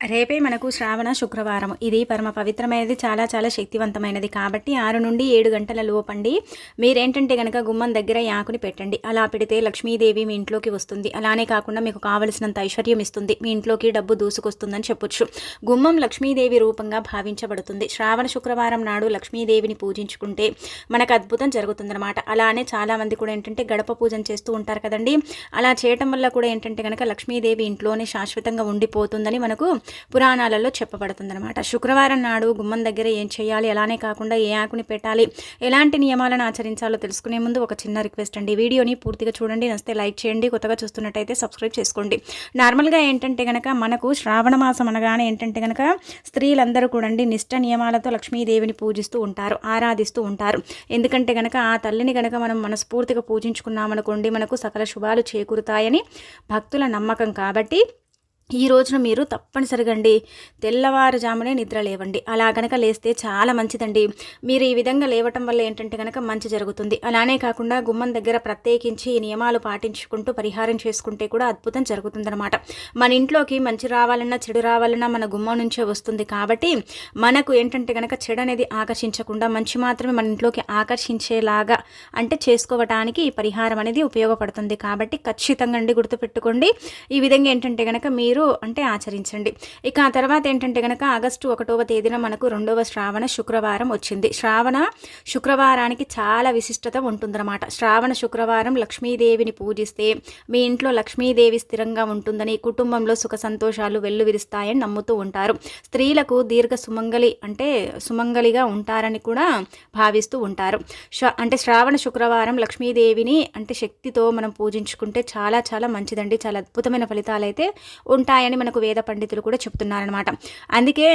రేపే మనకు శ్రావణ శుక్రవారం. ఇది పరమ పవిత్రమైనది చాలా చాలా శక్తివంతమైనది కాబట్టి ఆరు నుండి ఏడు గంటల లోపండి. మీరేంటంటే కనుక గుమ్మం దగ్గర యాకుని పెట్టండి. అలా పెడితే లక్ష్మీదేవి మీ ఇంట్లోకి వస్తుంది. అలానే కాకుండా మీకు కావలసినంత ఐశ్వర్యం ఇస్తుంది. మీ ఇంట్లోకి డబ్బు దూసుకొస్తుందని చెప్పొచ్చు. గుమ్మం లక్ష్మీదేవి రూపంగా భావించబడుతుంది. శ్రావణ శుక్రవారం నాడు లక్ష్మీదేవిని పూజించుకుంటే మనకు అద్భుతం జరుగుతుందన్నమాట. అలానే చాలామంది కూడా ఏంటంటే గడప పూజన చేస్తూ ఉంటారు కదండి. అలా చేయటం వల్ల కూడా ఏంటంటే కనుక లక్ష్మీదేవి ఇంట్లోనే శాశ్వతంగా ఉండిపోతుందని మనకు పురాణాలలో చెప్పబడుతుందన్నమాట. శుక్రవారం నాడు గుమ్మం దగ్గర ఏం చేయాలి అలానే కాకుండా ఏ ఆకుని పెట్టాలి ఎలాంటి నియమాలను ఆచరించాలో తెలుసుకునే ముందు ఒక చిన్న రిక్వెస్ట్ అండి. వీడియోని పూర్తిగా చూడండి నస్తే లైక్ చేయండి కొత్తగా చూస్తున్నట్టయితే సబ్స్క్రైబ్ చేసుకోండి. నార్మల్గా ఏంటంటే కనుక మనకు శ్రావణ మాసం అనగానే ఏంటంటే కనుక స్త్రీలందరూ కూడండి నిష్ట నియమాలతో లక్ష్మీదేవిని పూజిస్తూ ఉంటారు ఆరాధిస్తూ ఉంటారు. ఎందుకంటే కనుక ఆ తల్లిని కనుక మనం మనస్ఫూర్తిగా పూజించుకున్నామనుకోండి మనకు సకల శుభాలు చేకూరుతాయని భక్తుల నమ్మకం కాబట్టి ఈ రోజున మీరు తప్పనిసరిగా అండి తెల్లవారుజామునే నిద్ర లేవండి. అలా గనక లేస్తే చాలా మంచిదండి. మీరు ఈ విధంగా లేవటం వల్ల ఏంటంటే కనుక మంచి జరుగుతుంది. అలానే కాకుండా గుమ్మం దగ్గర ప్రత్యేకించి నియమాలు పాటించుకుంటూ పరిహారం చేసుకుంటే కూడా అద్భుతం జరుగుతుందన్నమాట. మన ఇంట్లోకి మంచి రావాలన్నా చెడు రావాలన్నా మన గుమ్మం నుంచే వస్తుంది కాబట్టి మనకు ఏంటంటే కనుక చెడు అనేది ఆకర్షించకుండా మంచి మాత్రమే మన ఇంట్లోకి ఆకర్షించేలాగా అంటే చేసుకోవటానికి ఈ పరిహారం అనేది ఉపయోగపడుతుంది. కాబట్టి ఖచ్చితంగా అండి గుర్తుపెట్టుకోండి. ఈ విధంగా ఏంటంటే కనుక మీరు మీరు అంటే ఆచరించండి. ఇక ఆ తర్వాత ఏంటంటే కనుక ఆగస్టు ఒకటవ తేదీన మనకు రెండవ శ్రావణ శుక్రవారం వచ్చింది. శ్రావణ శుక్రవారానికి చాలా విశిష్టత ఉంటుందన్నమాట. శ్రావణ శుక్రవారం లక్ష్మీదేవిని పూజిస్తే మీ ఇంట్లో లక్ష్మీదేవి స్థిరంగా ఉంటుందని కుటుంబంలో సుఖ సంతోషాలు వెల్లువిరుస్తాయని నమ్ముతూ ఉంటారు. స్త్రీలకు దీర్ఘ సుమంగలి అంటే సుమంగలిగా ఉంటారని కూడా భావిస్తూ ఉంటారు. అంటే శ్రావణ శుక్రవారం లక్ష్మీదేవిని అంటే శక్తితో మనం పూజించుకుంటే చాలా చాలా మంచిదండి. చాలా అద్భుతమైన ఫలితాలు అయితే ఉంటాయి. ఉంటాయని మనకు వేద పండితులు కూడా చెప్తున్నారనమాట అందుకే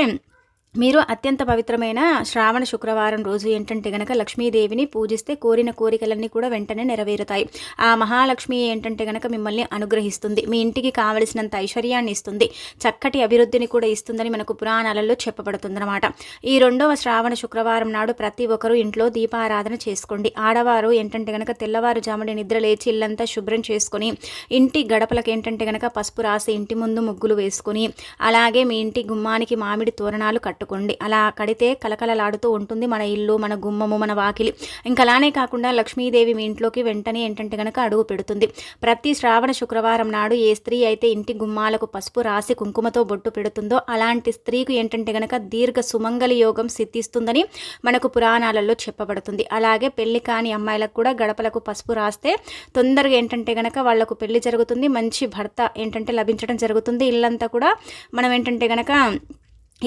మీరు అత్యంత పవిత్రమైన శ్రావణ శుక్రవారం రోజు ఏంటంటే గనక లక్ష్మీదేవిని పూజిస్తే కోరిన కోరికలన్నీ కూడా వెంటనే నెరవేరుతాయి. ఆ మహాలక్ష్మి ఏంటంటే గనక మిమ్మల్ని అనుగ్రహిస్తుంది. మీ ఇంటికి కావలసినంత ఐశ్వర్యాన్ని ఇస్తుంది. చక్కటి అభివృద్ధిని కూడా ఇస్తుందని మనకు పురాణాలలో చెప్పబడుతుందన్నమాట. ఈ రెండవ శ్రావణ శుక్రవారం నాడు ప్రతి ఒక్కరూ ఇంట్లో దీపారాధన చేసుకోండి. ఆడవారు ఏంటంటే గనక తెల్లవారుజాముడి నిద్ర లేచి ఇల్లంతా శుభ్రం చేసుకుని ఇంటి గడపలకు ఏంటంటే గనక పసుపు రాసి ఇంటి ముందు ముగ్గులు వేసుకుని అలాగే మీ ఇంటి గుమ్మానికి మామిడి తోరణాలు కట్టు పట్టుకోండి. అలా కడితే కలకలలాడుతూ ఉంటుంది మన ఇల్లు మన గుమ్మము మన వాకిలి. ఇంకా అలానే కాకుండా లక్ష్మీదేవి మీ ఇంట్లోకి వెంటనే ఏంటంటే కనుక అడుగు పెడుతుంది. ప్రతి శ్రావణ శుక్రవారం నాడు ఏ స్త్రీ అయితే ఇంటి గుమ్మాలకు పసుపు రాసి కుంకుమతో బొట్టు పెడుతుందో అలాంటి స్త్రీకు ఏంటంటే కనుక దీర్ఘ సుమంగలి యోగం సిద్ధిస్తుందని మనకు పురాణాలలో చెప్పబడుతుంది. అలాగే పెళ్ళి కాని అమ్మాయిలకు కూడా గడపలకు పసుపు రాస్తే తొందరగా ఏంటంటే కనుక వాళ్ళకు పెళ్ళి జరుగుతుంది. మంచి భర్త ఏంటంటే లభించడం జరుగుతుంది. ఇల్లంతా కూడా మనం ఏంటంటే కనుక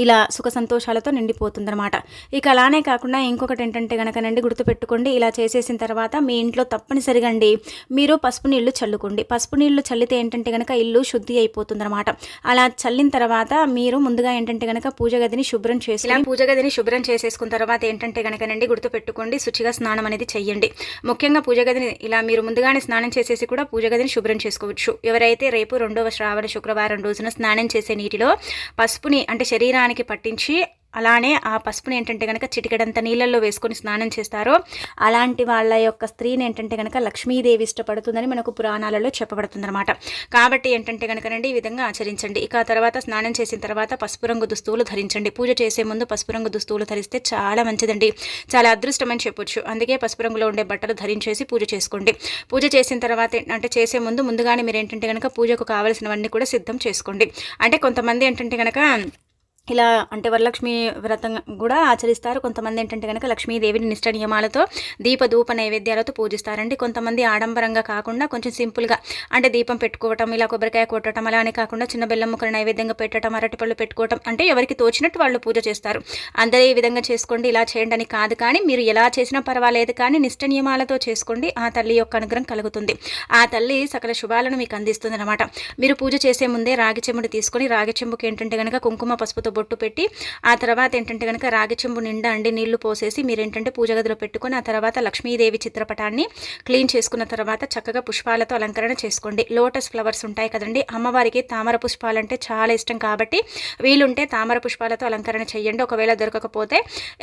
ఇలా సుఖ సంతోషాలతో నిండిపోతుందన్నమాట. ఇక అలానే కాకుండా ఇంకొకటి ఏంటంటే కనుకనండి గుర్తుపెట్టుకోండి ఇలా చేసేసిన తర్వాత మీ ఇంట్లో తప్పనిసరిగా అండి మీరు పసుపు నీళ్ళు చల్లుకోండి. పసుపు నీళ్ళు చల్లితే ఏంటంటే కనుక ఇల్లు శుద్ధి అయిపోతుందన్నమాట. అలా చల్లిన తర్వాత మీరు ముందుగా ఏంటంటే కనుక పూజ గదిని శుభ్రం చేసి ఇలా పూజ గదిని శుభ్రం చేసేసుకున్న తర్వాత ఏంటంటే కనుకనండి గుర్తుపెట్టుకోండి శుచిగా స్నానం అనేది చెయ్యండి. ముఖ్యంగా పూజ గదిని ఇలా మీరు ముందుగానే స్నానం చేసేసి కూడా పూజ గదిని శుభ్రం చేసుకోవచ్చు. ఎవరైతే రేపు రెండవ శ్రావణ శుక్రవారం రోజున స్నానం చేసే నీటిలో పసుపుని అంటే శరీరాన్ని స్నానానికి పట్టించి అలానే ఆ పసుపుని ఏంటంటే కనుక చిటికడంత నీళ్ళల్లో వేసుకొని స్నానం చేస్తారో అలాంటి వాళ్ళ యొక్క స్త్రీని ఏంటంటే కనుక లక్ష్మీదేవి ఇష్టపడుతుందని మనకు పురాణాలలో చెప్పబడుతుందన్నమాట. కాబట్టి ఏంటంటే కనుకనండి ఈ విధంగా ఆచరించండి. ఇక తర్వాత స్నానం చేసిన తర్వాత పసుపు రంగు దుస్తువులు ధరించండి. పూజ చేసే ముందు పసుపు రంగు దుస్తువులు ధరిస్తే చాలా మంచిదండి. చాలా అదృష్టం అని చెప్పొచ్చు. అందుకే పసుపు రంగులో ఉండే బట్టలు ధరించేసి పూజ చేసుకోండి. పూజ చేసిన తర్వాత అంటే చేసే ముందు ముందుగానే మీరు ఏంటంటే కనుక పూజకు కావాల్సినవన్నీ కూడా సిద్ధం చేసుకోండి. అంటే కొంతమంది ఏంటంటే కనుక ఇలా అంటే వరలక్ష్మి వ్రతం కూడా ఆచరిస్తారు. కొంతమంది ఏంటంటే కనుక లక్ష్మీదేవిని నిష్ట నియమాలతో దీప ధూప నైవేద్యాలతో పూజిస్తారండి. కొంతమంది ఆడంబరంగా కాకుండా కొంచెం సింపుల్గా అంటే దీపం పెట్టుకోవటం ఇలా కొబ్బరికాయ కొట్టడం అలానే కాకుండా చిన్న బెల్లం ముక్కలు నైవేద్యంగా పెట్టడం అరటిపళ్ళు పెట్టుకోవటం అంటే ఎవరికి తోచినట్టు వాళ్ళు పూజ చేస్తారు. అందరూ ఈ విధంగా చేసుకోండి ఇలా చేయండి అని కాదు కానీ మీరు ఎలా చేసినా పర్వాలేదు కానీ నిష్ట నియమాలతో చేసుకోండి. ఆ తల్లి యొక్క అనుగ్రహం కలుగుతుంది. ఆ తల్లి సకల శుభాలను మీకు అందిస్తుంది అనమాట మీరు పూజ చేసే ముందే రాగి చెంబుడు తీసుకొని రాగి చెంబుకి ఏంటంటే కనుక కుంకుమ పసుపుతో బొట్టు పెట్టి ఆ తర్వాత ఏంటంటే కనుక రాగి చెంబు నిండా అండి నీళ్ళు పోసేసి మీరు ఏంటంటే పూజ గదిలో పెట్టుకొని ఆ తర్వాత లక్ష్మీదేవి చిత్రపటాన్ని క్లీన్ చేసుకున్న తర్వాత చక్కగా పుష్పాలతో అలంకరణ చేసుకోండి. లోటస్ ఫ్లవర్స్ ఉంటాయి కదండి అమ్మవారికి తామర పుష్పాలంటే చాలా ఇష్టం కాబట్టి వీలుంటే తామర పుష్పాలతో అలంకరణ చేయండి. ఒకవేళ దొరకకపోతే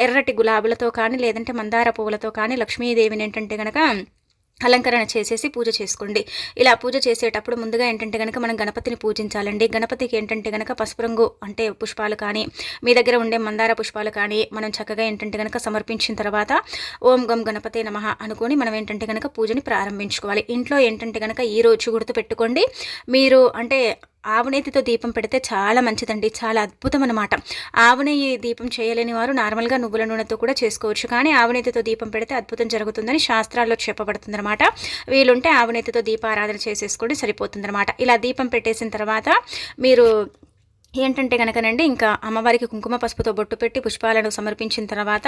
ఎర్రటి గులాబులతో కానీ లేదంటే మందార పువ్వులతో కానీ లక్ష్మీదేవిని ఏంటంటే కనుక అలంకరణ చేసేసి పూజ చేసుకోండి. ఇలా పూజ చేసేటప్పుడు ముందుగా ఏంటంటే కనుక మనం గణపతిని పూజించాలండి. గణపతికి ఏంటంటే కనుక పసుపు రంగు అంటే పుష్పాలు కానీ మీ దగ్గర ఉండే మందార పుష్పాలు కానీ మనం చక్కగా ఏంటంటే కనుక సమర్పించిన తర్వాత ఓం గం గణపతే నమ అనుకొని మనం ఏంటంటే కనుక పూజని ప్రారంభించుకోవాలి. ఇంట్లో ఏంటంటే కనుక ఈ రోజు గుర్తు పెట్టుకోండి మీరు అంటే ఆవునేతితో దీపం పెడితే చాలా మంచిదండి. చాలా అద్భుతం అనమాట ఆవునేయి దీపం చేయలేని వారు నార్మల్గా నువ్వుల నూనెతో కూడా చేసుకోవచ్చు. కానీ ఆవునేతితో దీపం పెడితే అద్భుతం జరుగుతుందని శాస్త్రాల్లో చెప్పబడుతుంది అనమాట వీలుంటే ఆవునేతితో దీపారాధన చేసేసుకోండి సరిపోతుందన్నమాట. ఇలా దీపం పెట్టేసిన తర్వాత మీరు ఏంటంటే కనుకనండి ఇంకా అమ్మవారికి కుంకుమ పసుపుతో బొట్టు పెట్టి పుష్పాలను సమర్పించిన తర్వాత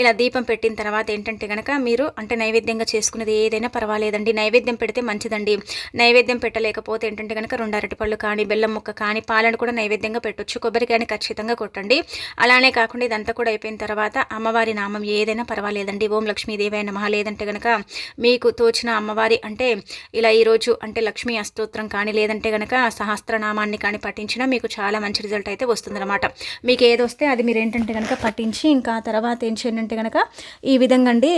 ఇలా దీపం పెట్టిన తర్వాత ఏంటంటే కనుక మీరు అంటే నైవేద్యంగా చేసుకునేది ఏదైనా పర్వాలేదండి. నైవేద్యం పెడితే మంచిదండి. నైవేద్యం పెట్టలేకపోతే ఏంటంటే కనుక రెండు అరటిపళ్ళు కానీ బెల్లం ముక్క కానీ పాలను కూడా నైవేద్యంగా పెట్టొచ్చు. కొబ్బరికాయని ఖచ్చితంగా కొట్టండి. అలానే కాకుండా ఇదంతా కూడా అయిపోయిన తర్వాత అమ్మవారి నామం ఏదైనా పర్వాలేదండి. ఓం లక్ష్మీదేవి అయిన లేదంటే కనుక మీకు తోచిన అమ్మవారి అంటే ఇలా ఈరోజు అంటే లక్ష్మీ అస్తోత్రం కానీ లేదంటే కనుక సహస్రనామాన్ని కానీ పఠించినా మీకు చాలా మంచి రిజల్ట్ అయితే వస్తుందన్నమాట. మీకు ఏది వస్తే అది మీరు ఏంటంటే కనుక పట్టించి ఇంకా తర్వాత ఏం చేయండి అంటే కనుక ఈ విధంగా అండి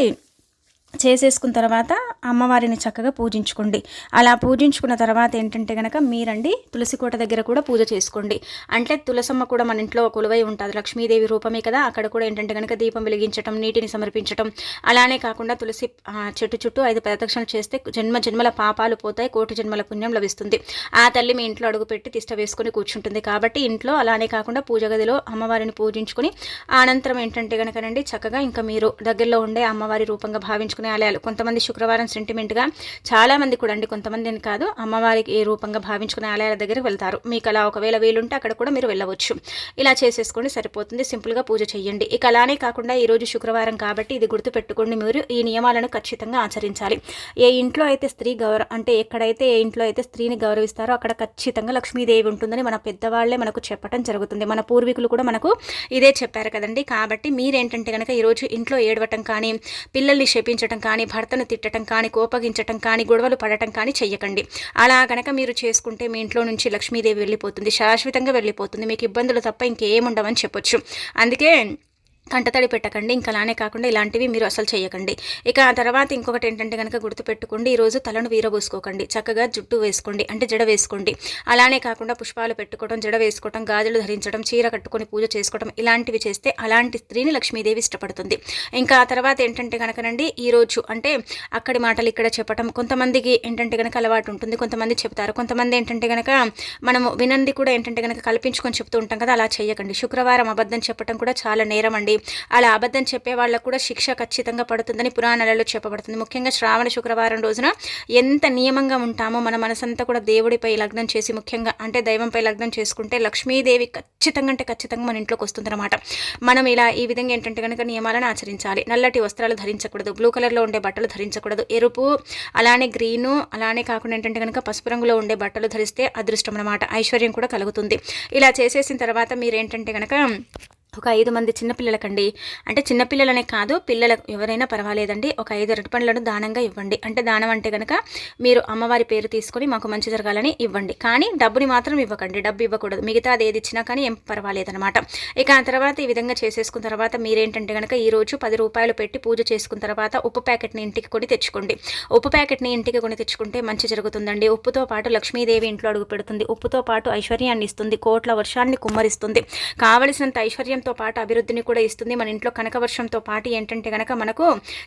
చేసేసుకున్న తర్వాత అమ్మవారిని చక్కగా పూజించుకోండి. అలా పూజించుకున్న తర్వాత ఏంటంటే కనుక మీరండి తులసి కోట దగ్గర కూడా పూజ చేసుకోండి. అంటే తులసమ్మ కూడా మన ఇంట్లో కొలువై ఉంటుంది. లక్ష్మీదేవి రూపమే కదా. అక్కడ కూడా ఏంటంటే కనుక దీపం వెలిగించడం నీటిని సమర్పించడం అలానే కాకుండా తులసి చెట్టు చుట్టూ ఐదు ప్రదక్షిణలు చేస్తే జన్మ జన్మల పాపాలు పోతాయి. కోటి జన్మల పుణ్యం లభిస్తుంది. ఆ తల్లి మీ ఇంట్లో అడుగుపెట్టి తిష్ట వేసుకుని కూర్చుంటుంది. కాబట్టి ఇంట్లో అలానే కాకుండా పూజ గదిలో అమ్మవారిని పూజించుకుని అనంతరం ఏంటంటే కనుకనండి చక్కగా ఇంకా మీరు దగ్గరలో ఉండే అమ్మవారి రూపంగా భావించుకుని ఆలయాలు కొంతమంది శుక్రవారం సెంటిమెంట్గా చాలామంది కూడా అండి కొంతమందిని కాదు అమ్మవారికి ఏ రూపంగా భావించుకునే ఆలయాల దగ్గరికి వెళ్తారు. మీకు అలా ఒకవేళ వీలుంటే అక్కడ కూడా మీరు వెళ్ళవచ్చు. ఇలా చేసేసుకోండి సరిపోతుంది. సింపుల్గా పూజ చేయండి ఇక అలానే కాకుండా ఈరోజు శుక్రవారం కాబట్టి ఇది గుర్తుపెట్టుకోండి మీరు. ఈ నియమాలను ఖచ్చితంగా ఆచరించాలి. ఏ ఇంట్లో అయితే స్త్రీ గౌరవ అంటే ఎక్కడైతే ఏ ఇంట్లో అయితే స్త్రీని గౌరవిస్తారో అక్కడ ఖచ్చితంగా లక్ష్మీదేవి ఉంటుందని మన పెద్దవాళ్ళే మనకు చెప్పడం జరుగుతుంది. మన పూర్వీకులు కూడా మనకు ఇదే చెప్పారు కదండి. కాబట్టి మీరేంటంటే కనుక ఈరోజు ఇంట్లో ఏడవటం కానీ పిల్లల్ని శపించటం తిట్టడం కానీ భర్తను తిట్టడం కానీ కోపగించటం కానీ గొడవలు పడటం కానీ చెయ్యకండి. అలా గనక మీరు చేసుకుంటే మీ ఇంట్లో నుంచి లక్ష్మీదేవి వెళ్ళిపోతుంది శాశ్వతంగా వెళ్ళిపోతుంది. మీకు ఇబ్బందులు తప్ప ఇంకేముండవని చెప్పొచ్చు. అందుకే కంటతడి పెట్టకండి ఇంకా అలానే కాకుండా ఇలాంటివి మీరు అసలు చేయకండి. ఇక ఆ తర్వాత ఇంకొకటి ఏంటంటే కనుక గుర్తుపెట్టుకోండి ఈరోజు తలను వీరబోసుకోకండి చక్కగా జుట్టు వేసుకోండి అంటే జడ వేసుకోండి. అలానే కాకుండా పుష్పాలు పెట్టుకోవడం జడ వేసుకోవడం గాజులు ధరించడం చీర కట్టుకొని పూజ చేసుకోవడం ఇలాంటివి చేస్తే అలాంటి స్త్రీని లక్ష్మీదేవి ఇష్టపడుతుంది. ఇంకా ఆ తర్వాత ఏంటంటే కనుకనండి ఈరోజు అంటే అక్కడి మాటలు ఇక్కడ చెప్పడం కొంతమందికి ఏంటంటే కనుక అలవాటు ఉంటుంది కొంతమంది చెప్తారు కొంతమంది ఏంటంటే కనుక మనము వినంది కూడా ఏంటంటే కనుక కల్పించుకొని చెప్తూ ఉంటాం కదా అలా చేయకండి. శుక్రవారం అబద్ధం చెప్పడం కూడా చాలా నేరం అండి. అలా అబద్ధం చెప్పే వాళ్ళకు కూడా శిక్ష ఖచ్చితంగా పడుతుందని పురాణాలలో చెప్పబడుతుంది. ముఖ్యంగా శ్రావణ శుక్రవారం రోజున ఎంత నియమంగా ఉంటామో మన మనసంతా కూడా దేవుడిపై లగ్నం చేసి ముఖ్యంగా అంటే దైవంపై లగ్నం చేసుకుంటే లక్ష్మీదేవి ఖచ్చితంగా అంటే ఖచ్చితంగా మన ఇంట్లోకి వస్తుందన్నమాట. మనం ఇలా ఈ విధంగా ఏంటంటే కనుక నియమాలను ఆచరించాలి. నల్లటి వస్త్రాలు ధరించకూడదు. బ్లూ కలర్లో ఉండే బట్టలు ధరించకూడదు. ఎరుపు అలానే గ్రీను అలానే కాకుండా ఏంటంటే కనుక పసుపు రంగులో ఉండే బట్టలు ధరిస్తే అదృష్టం అనమాట ఐశ్వర్యం కూడా కలుగుతుంది. ఇలా చేసేసిన తర్వాత మీరేంటంటే కనుక ఒక ఐదు మంది చిన్నపిల్లలకండి అంటే చిన్నపిల్లలనే కాదు పిల్లలకు ఎవరైనా పర్వాలేదండి. ఒక ఐదు అరటిపండ్లను దానంగా ఇవ్వండి. అంటే దానం అంటే కనుక మీరు అమ్మవారి పేరు తీసుకొని మాకు మంచి జరగాలని ఇవ్వండి. కానీ డబ్బుని మాత్రం ఇవ్వకండి. డబ్బు ఇవ్వకూడదు. మిగతా అది ఏది ఇచ్చినా కానీ ఏం పర్వాలేదనమాట ఇక ఆ తర్వాత ఈ విధంగా చేసేసుకున్న తర్వాత మీరేంటంటే కనుక ఈరోజు పది రూపాయలు పెట్టి పూజ చేసుకున్న తర్వాత ఉప్పు ప్యాకెట్ని ఇంటికి కొని తెచ్చుకోండి. ఉప్పు ప్యాకెట్ని ఇంటికి కొని తెచ్చుకుంటే మంచి జరుగుతుందండి. ఉప్పుతో పాటు లక్ష్మీదేవి ఇంట్లో అడుగు పెడుతుంది. ఉప్పుతో పాటు ఐశ్వర్యాన్ని ఇస్తుంది. కోట్ల వర్షాన్ని కుమ్మరిస్తుంది. కావలసినంత ఐశ్వర్యం తో పాటు అభివృద్ధిని కూడా ఇస్తుంది. మన ఇంట్లో కనక వర్షంతో పాటు ఏంటంటే కనుక మనకు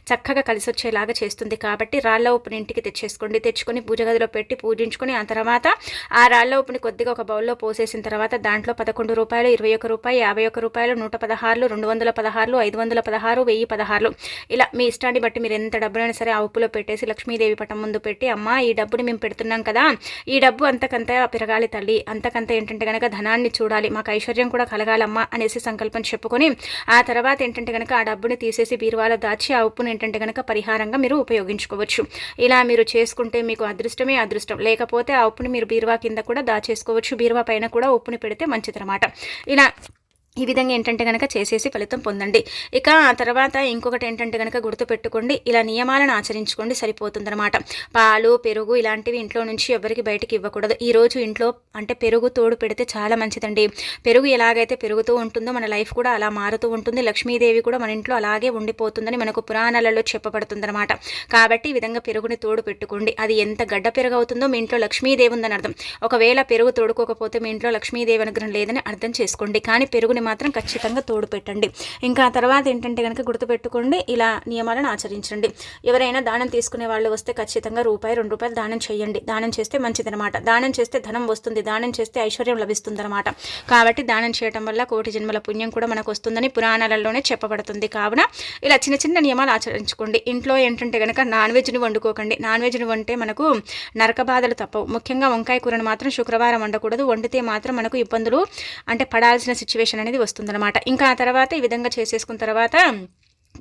చక్కగా కలిసి వచ్చేలాగా చేస్తుంది. కాబట్టి రాళ్ళ ఉప్పుని ఇంటికి తెచ్చేసుకోండి. తెచ్చుకొని పూజ గదిలో పెట్టి పూజించుకొని ఆ తర్వాత ఆ రాళ్ళ ఉప్పుని కొద్దిగా ఒక బౌల్లో పోసేసిన తర్వాత దాంట్లో పదకొండు రూపాయలు ఇరవై ఒక రూపాయి యాభై ఒక రూపాయలు నూట పదహారులు రెండు వందల పదహారులు ఐదు వందల పదహారు వెయ్యి పదహారులు. ఇలా మీ ఇష్టాన్ని బట్టి మీరు ఎంత డబ్బునైనా సరే ఆ ఉప్పులో పెట్టేసి లక్ష్మీదేవి పటం ముందు పెట్టి అమ్మ ఈ డబ్బుని మేము పెడుతున్నాం కదా. ఈ డబ్బు అంతకంత పెరగాలి తల్లి. అంతకంత ఏంటంటే కనుక ధనాన్ని చూడాలి. మాకు ఐశ్వర్యం కూడా కలగాలమ్మా అనేసి సంకల్పం సంకల్పం చెప్పుకొని ఆ తర్వాత ఏంటంటే కనుక ఆ డబ్బుని తీసేసి బీరువాలో దాచి ఆ ఉప్పును ఏంటంటే కనుక పరిహారంగా మీరు ఉపయోగించుకోవచ్చు. ఇలా మీరు చేసుకుంటే మీకు అదృష్టమే అదృష్టం. లేకపోతే ఆ ఉప్పుని మీరు బీరువా కింద కూడా దాచేసుకోవచ్చు. బీరువా పైన కూడా ఉప్పుని పెడితే మంచిదన్నమాట. ఇలా ఈ విధంగా ఏంటంటే కనుక చేసేసి ఫలితం పొందండి. ఇక ఆ తర్వాత ఇంకొకటి ఏంటంటే కనుక గుర్తుపెట్టుకోండి ఇలా నియమాలను ఆచరించుకోండి సరిపోతుందన్నమాట. పాలు పెరుగు ఇలాంటివి ఇంట్లో నుంచి ఎవరికి బయటికి ఇవ్వకూడదు. ఈరోజు ఇంట్లో అంటే పెరుగు తోడు పెడితే చాలా మంచిదండి. పెరుగు ఎలాగైతే పెరుగుతూ ఉంటుందో మన లైఫ్ కూడా అలా మారుతూ ఉంటుంది. లక్ష్మీదేవి కూడా మన ఇంట్లో అలాగే ఉండిపోతుందని మనకు పురాణాలలో చెప్పబడుతుందన్నమాట. కాబట్టి ఈ విధంగా పెరుగుని తోడు పెట్టుకోండి. అది ఎంత గడ్డ పెరుగు అవుతుందో మీ ఇంట్లో లక్ష్మీదేవి ఉందని అర్థం. ఒకవేళ పెరుగు తోడుకోకపోతే మీ ఇంట్లో లక్ష్మీదేవి అనుగ్రహం లేదని అర్థం చేసుకోండి. కానీ పెరుగుని మాత్రం ఖచ్చితంగా తోడు పెట్టండి. ఇంకా తర్వాత ఏంటంటే కనుక గుర్తుపెట్టుకోండి ఇలా నియమాలను ఆచరించండి. ఎవరైనా దానం తీసుకునే వాళ్ళు వస్తే ఖచ్చితంగా రూపాయి రెండు రూపాయలు దానం చేయండి. దానం చేస్తే మంచిదనమాట దానం చేస్తే ధనం వస్తుంది. దానం చేస్తే ఐశ్వర్యం లభిస్తుందనమాట కాబట్టి దానం చేయడం వల్ల కోటి జన్మల పుణ్యం కూడా మనకు వస్తుందని పురాణాలలోనే చెప్పబడుతుంది. కావున ఇలా చిన్న చిన్న నియమాలు ఆచరించుకోండి. ఇంట్లో ఏంటంటే కనుక నాన్ వెజ్ని వండుకోకండి. నాన్ వెజ్ని వంటే మనకు నరక బాధలు తప్పవు. ముఖ్యంగా వంకాయ కూరను మాత్రం శుక్రవారం వండకూడదు. వండితే మాత్రం మనకు ఇబ్బందులు అంటే పడాల్సిన సిచ్యువేషన్ అనేది వస్తుందన్నమాట. ఇంకా ఆ తర్వాత ఈ విధంగా చేసేసుకున్న తర్వాత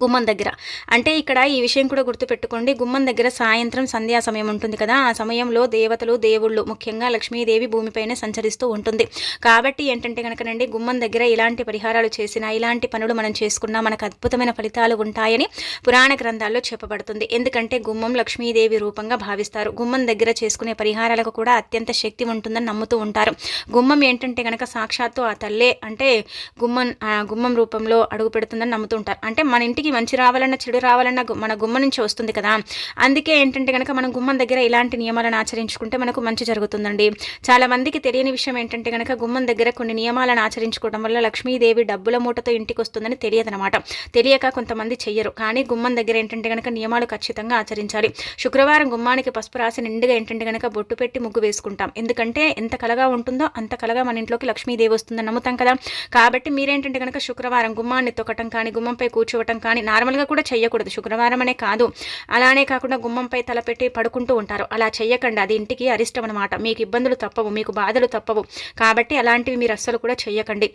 గుమ్మం దగ్గర. అంటే ఇక్కడ ఈ విషయం కూడా గుర్తుపెట్టుకోండి. గుమ్మం దగ్గర సాయంత్రం సంధ్యా సమయం ఉంటుంది కదా. ఆ సమయంలో దేవతలు దేవుళ్ళు ముఖ్యంగా లక్ష్మీదేవి భూమిపైన సంచరిస్తూ ఉంటుంది. కాబట్టి ఏంటంటే కనుకనండి గుమ్మం దగ్గర ఇలాంటి పరిహారాలు చేసినా ఇలాంటి పనులు మనం చేసుకున్నా మనకు అద్భుతమైన ఫలితాలు ఉంటాయని పురాణ గ్రంథాల్లో చెప్పబడుతుంది. ఎందుకంటే గుమ్మం లక్ష్మీదేవి రూపంగా భావిస్తారు. గుమ్మం దగ్గర చేసుకునే పరిహారాలకు కూడా అత్యంత శక్తి ఉంటుందని నమ్ముతూ ఉంటారు. గుమ్మం ఏంటంటే కనుక సాక్షాత్తు ఆ తల్లే అంటే గుమ్మం గుమ్మం రూపంలో అడుగు పెడుతుందని నమ్ముతూ ఉంటారు. అంటే మన ఇంటికి ఇంటికి మంచి రావాలన్నా చెడు రావాలన్నా మన గుమ్మ నుంచి వస్తుంది కదా. అందుకే ఏంటంటే కనుక మనం గుమ్మం దగ్గర ఇలాంటి నియమాలను ఆచరించుకుంటే మనకు మంచి జరుగుతుందండి. చాలా మందికి తెలియని విషయం ఏంటంటే కనుక గుమ్మం దగ్గర కొన్ని నియమాలను ఆచరించుకోవడం వల్ల లక్ష్మీదేవి డబ్బుల మూటతో ఇంటికి వస్తుందని తెలియదనమాట. తెలియక కొంతమంది చెయ్యరు. కానీ గుమ్మం దగ్గర ఏంటంటే కనుక నియమాలు ఖచ్చితంగా ఆచరించాలి. శుక్రవారం గుమ్మానికి పసుపు రాసి నిండుగా ఏంటంటే కనుక బొట్టు పెట్టి ముగ్గు వేసుకుంటాం. ఎందుకంటే ఎంత కలగా ఉంటుందో అంత కలగా మన ఇంట్లోకి లక్ష్మీదేవి వస్తుందని నమ్ముతాం కదా. కాబట్టి మీరేంటంటే కనుక శుక్రవారం గుమ్మాన్ని తొక్కటం కానీ గుమ్మంపై కూర్చోవటం కానీ నార్మల్గా కూడా చేయకూడదు శుక్రవారం అనే కాదు. అలానే కాకుండా గుమ్మంపై తలపెట్టి పడుకుంటూ ఉంటారు. అలా చేయకండి అది ఇంటికి అరిష్టం అనమాట మీకు ఇబ్బందులు తప్పవు. మీకు బాధలు తప్పవు. కాబట్టి అలాంటివి మీరు అస్సలు కూడా చేయకండి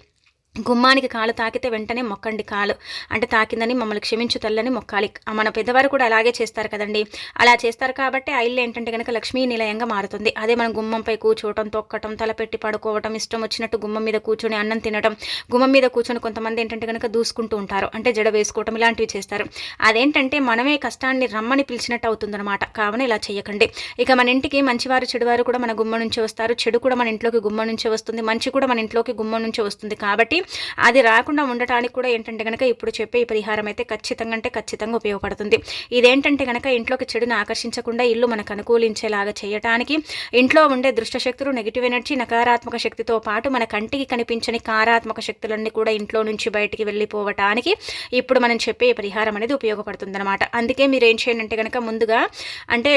గుమ్మానికి కాలు తాకితే వెంటనే మొక్కండి కాలు. అంటే తాకిందని మమ్మల్ని క్షమించు తల్లని మొక్కాలి. మన పెద్దవారు కూడా అలాగే చేస్తారు కదండి. అలా చేస్తారు కాబట్టి ఆ ఇల్లు ఏంటంటే కనుక లక్ష్మీ నిలయంగా మారుతుంది. అదే మనం గుమ్మంపై కూర్చోవటం తొక్కటం తలపెట్టి పడుకోవటం ఇష్టం వచ్చినట్టు గుమ్మం మీద కూర్చొని అన్నం తినడం గుమ్మం మీద కూర్చొని కొంతమంది ఏంటంటే కనుక దూసుకుంటూ ఉంటారు. అంటే జడ వేసుకోవటం ఇలాంటివి చేస్తారు. అదేంటంటే మనమే కష్టాన్ని రమ్మని పిలిచినట్టు అవుతుందన్నమాట. కావున ఇలా చేయకండి ఇక మన ఇంటికి మంచివారు చెడువారు కూడా మన గుమ్మ నుంచి వస్తారు. చెడు కూడా మన ఇంట్లోకి గుమ్మ నుంచి వస్తుంది. మంచి కూడా మన ఇంట్లోకి గుమ్మం నుంచి వస్తుంది. కాబట్టి అది రాకుండా ఉండటానికి కూడా ఏంటంటే కనుక ఇప్పుడు చెప్పే ఈ పరిహారం అయితే ఖచ్చితంగా అంటే ఖచ్చితంగా ఉపయోగపడుతుంది. ఇదేంటంటే కనుక ఇంట్లోకి చెడును ఆకర్షించకుండా ఇల్లు మనకు అనుకూలించేలాగా చేయటానికి ఇంట్లో ఉండే దుష్టశక్తులు నెగిటివ్ ఎనర్జీ నకారాత్మక శక్తితో పాటు మన కంటికి కనిపించని కారాత్మక శక్తులన్నీ కూడా ఇంట్లో నుంచి బయటికి వెళ్ళిపోవటానికి ఇప్పుడు మనం చెప్పే పరిహారం అనేది ఉపయోగపడుతుంది అనమాట అందుకే మీరు ఏం చేయండి అంటే కనుక ముందుగా అంటే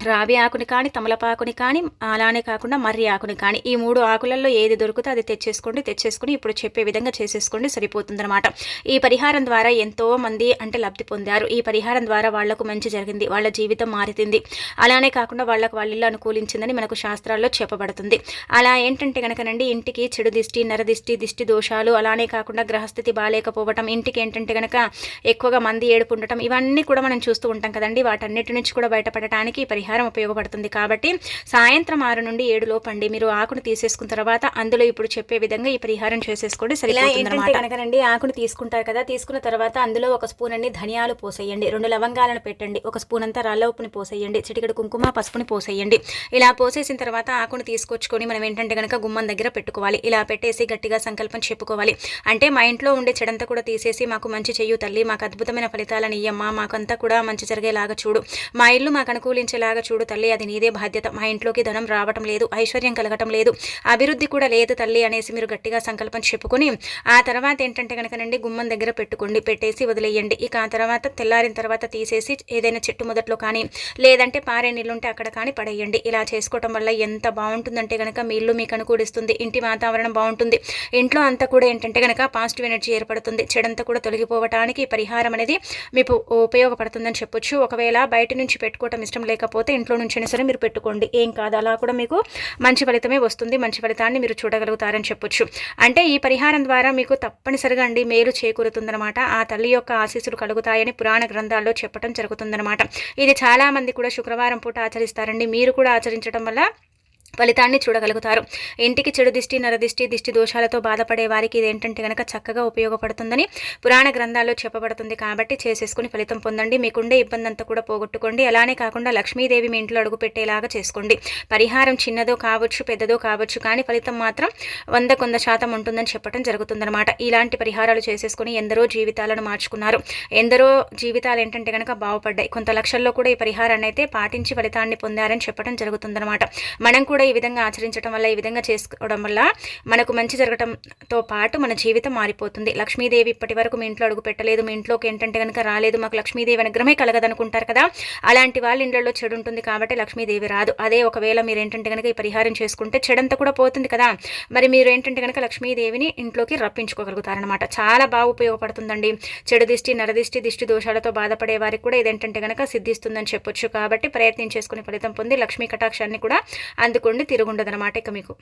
రావి ఆకుని కానీ తమలపాకుని కానీ అలానే కాకుండా మర్రి ఆకుని కానీ ఈ మూడు ఆకులలో ఏది దొరికితే అది తెచ్చేసుకోండి తెచ్చేసుకుని ఇప్పుడు చెప్పే విధంగా చేసేసుకోండి సరిపోతుందన్నమాట. ఈ పరిహారం ద్వారా ఎంతో మంది అంటే లబ్ధి పొందారు. ఈ పరిహారం ద్వారా వాళ్ళకు మంచి జరిగింది వాళ్ళ జీవితం మారుతుంది. అలానే కాకుండా వాళ్ళకు వాళ్ళిల్లు అనుకూలించిందని మనకు శాస్త్రాల్లో చెప్పబడుతుంది. అలా ఏంటంటే కనుకనండి ఇంటికి చెడు దిష్టి నరదిష్టి దిష్టి దోషాలు అలానే కాకుండా గ్రహస్థితి బాగాలేకపోవటం ఇంటికి ఏంటంటే కనుక ఎక్కువగా మంది ఏడుపు ఉండటం ఇవన్నీ కూడా మనం చూస్తూ ఉంటాం కదండి. వాటన్నిటి నుంచి కూడా బయటపడటానికి ఈ పరిహారం ఉపయోగపడుతుంది కాబట్టి సాయంత్రం ఆరు నుండి ఏడు లోపండి. మీరు ఆకును తీసేసుకున్న తర్వాత అందులో ఇప్పుడు చెప్పే విధంగా ఈ పరిహారం చేసేసుకోండి. సరిపోతుంది ఆకును తీసుకుంటారు కదా తీసుకున్న తర్వాత అందులో ఒక స్పూన్ అన్ని ధనియాలు పోసేయండి. రెండు లవంగాలను పెట్టండి. ఒక స్పూన్ అంతా రాళ్ళ ఉప్పుని పోసేయండి. చిటికడు కుంకుమ పసుపుని పోసేయండి. ఇలా పోసేసిన తర్వాత ఆకును తీసుకొచ్చుకొని మనం ఏంటంటే కనుక గుమ్మం దగ్గర పెట్టుకోవాలి. ఇలా పెట్టేసి గట్టిగా సంకల్పం చెప్పుకోవాలి. అంటే మా ఇంట్లో ఉండే చెడంతా కూడా తీసేసి మాకు మంచి చెయ్యు తల్లి మాకు అద్భుతమైన ఫలితాలను ఇయ్యమ్మా. మాకంతా కూడా మంచి జరిగేలాగా చూడు. మా ఇల్లు మాకు అనుకూలించేలాగా బాగా చూడు తల్లి అది నీదే బాధ్యత. మా ఇంట్లోకి ధనం రావటం లేదు ఐశ్వర్యం కలగటం లేదు. అభివృద్ధి కూడా లేదు తల్లి అనేసి మీరు గట్టిగా సంకల్పం చెప్పుకొని ఆ తర్వాత ఏంటంటే కనుకనండి గుమ్మం దగ్గర పెట్టుకోండి పెట్టేసి వదిలేయండి. ఇక ఆ తర్వాత తెల్లారిన తర్వాత తీసేసి ఏదైనా చెట్టు మొదట్లో కానీ లేదంటే పారే నీళ్ళుంటే అక్కడ కానీ పడేయండి. ఇలా చేసుకోవటం వల్ల ఎంత బాగుంటుందంటే కనుక మీ ఇల్లు మీకు అనుకూడిస్తుంది ఇంటి వాతావరణం బాగుంటుంది. ఇంట్లో అంతా కూడా ఏంటంటే కనుక పాజిటివ్ ఎనర్జీ ఏర్పడుతుంది. చెడంతా కూడా తొలగిపోవటానికి పరిహారం అనేది మీకు ఉపయోగపడుతుందని చెప్పొచ్చు. ఒకవేళ బయట నుంచి పెట్టుకోవటం ఇష్టం లేకపోతే లేకపోతే ఇంట్లో నుంచైనా సరే మీరు పెట్టుకోండి. ఏం కాదు. అలా కూడా మీకు మంచి ఫలితమే వస్తుంది. మంచి ఫలితాన్ని మీరు చూడగలుగుతారని చెప్పొచ్చు. అంటే ఈ పరిహారం ద్వారా మీకు తప్పనిసరిగా అండి మేలు చేకూరుతుందనమాట ఆ తల్లి యొక్క ఆశీస్సులు కలుగుతాయని పురాణ గ్రంథాల్లో చెప్పడం జరుగుతుందనమాట ఇది చాలామంది కూడా శుక్రవారం పూట ఆచరిస్తారండి. మీరు కూడా ఆచరించడం వల్ల ఫలితాన్ని చూడగలుగుతారు. ఇంటికి చెడు దిష్టి నరదిష్టి దిష్టి దోషాలతో బాధపడే వారికి ఇది ఏంటంటే కనుక చక్కగా ఉపయోగపడుతుందని పురాణ గ్రంథాల్లో చెప్పబడుతుంది కాబట్టి చేసేసుకుని ఫలితం పొందండి. మీకుండే ఇబ్బంది అంతా కూడా పోగొట్టుకోండి. అలానే కాకుండా లక్ష్మీదేవి మీ ఇంట్లో అడుగు పెట్టేలాగా చేసుకోండి. పరిహారం చిన్నదో కావచ్చు పెద్దదో కావచ్చు కానీ ఫలితం మాత్రం వంద కొంద శాతం ఉంటుందని చెప్పడం జరుగుతుందన్నమాట. ఇలాంటి పరిహారాలు చేసేసుకుని ఎందరో జీవితాలను మార్చుకున్నారు. ఎందరో జీవితాలు ఏంటంటే కనుక బాగుపడ్డాయి. కొంత లక్షల్లో కూడా ఈ పరిహారాన్ని అయితే పాటించి ఫలితాన్ని పొందారని చెప్పడం జరుగుతుందన్నమాట. మనం కూడా ఈ విధంగా ఆచరించడం వల్ల ఈ విధంగా చేసుకోవడం వల్ల మనకు మంచి జరగడంతో పాటు మన జీవితం మారిపోతుంది. లక్ష్మీదేవి ఇప్పటి వరకు మీ ఇంట్లో అడుగు పెట్టలేదు. మీ ఇంట్లోకి ఏంటంటే కనుక రాలేదు. మాకు లక్ష్మీదేవి అనుగ్రహమే కలగదనుకుంటారు కదా. అలాంటి వాళ్ళ ఇండ్లలో చెడు ఉంటుంది కాబట్టి లక్ష్మీదేవి రాదు. అదే ఒకవేళ మీరు ఏంటంటే కనుక ఈ పరిహారం చేసుకుంటే చెడంతా కూడా పోతుంది కదా. మరి మీరు ఏంటంటే కనుక లక్ష్మీదేవిని ఇంట్లోకి రప్పించుకోగలుగుతారనమాట చాలా బాగా ఉపయోగపడుతుందండి. చెడు దిష్టి నరదిష్టి దిష్టి దోషాలతో బాధపడే వారికి కూడా ఇదేంటంటే కనుక సిద్ధిస్తుందని చెప్పొచ్చు. కాబట్టి ప్రయత్నం చేసుకుని ఫలితం పొంది లక్ష్మీ కటాక్షాన్ని కూడా తిరుగుండదు అనమాట ఇక మీకు.